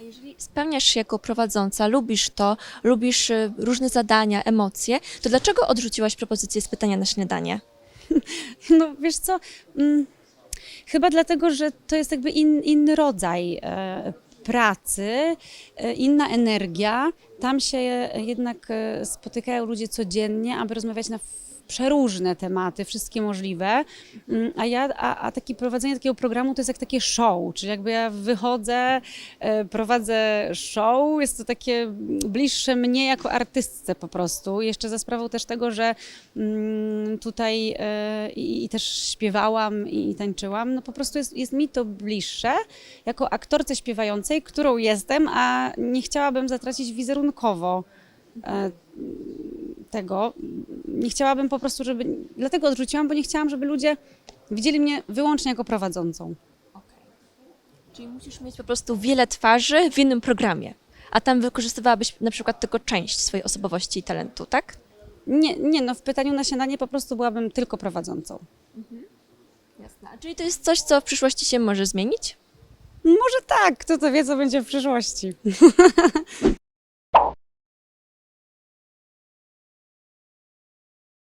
A jeżeli spełniasz się jako prowadząca, lubisz to, lubisz y, różne zadania, emocje, to dlaczego odrzuciłaś propozycję z pytania na śniadanie? No wiesz co, mm, chyba dlatego, że to jest jakby in, inny rodzaj e, pracy, e, inna energia. Tam się jednak e, spotykają ludzie codziennie, aby rozmawiać na przeróżne tematy, wszystkie możliwe. Mm, A ja, a, a takie prowadzenie takiego programu to jest jak takie show, czyli jakby ja wychodzę, e, prowadzę show, jest to takie bliższe mnie jako artystce po prostu. Jeszcze za sprawą też tego, że mm, tutaj i, i też śpiewałam i, i tańczyłam, no po prostu jest, jest mi to bliższe jako aktorce śpiewającej, którą jestem, a nie chciałabym zatracić wizerunkowo e, tego. Nie chciałabym po prostu, żeby. Dlatego odrzuciłam, bo nie chciałam, żeby ludzie widzieli mnie wyłącznie jako prowadzącą. Czyli musisz mieć po prostu wiele twarzy w jednym programie, a tam wykorzystywałabyś na przykład tylko część swojej osobowości i talentu, tak? Nie, nie, no w pytaniu na śniadanie po prostu byłabym tylko prowadzącą. Jasne. Czyli to jest coś, co w przyszłości się może zmienić? Może tak, kto to wie, co będzie w przyszłości.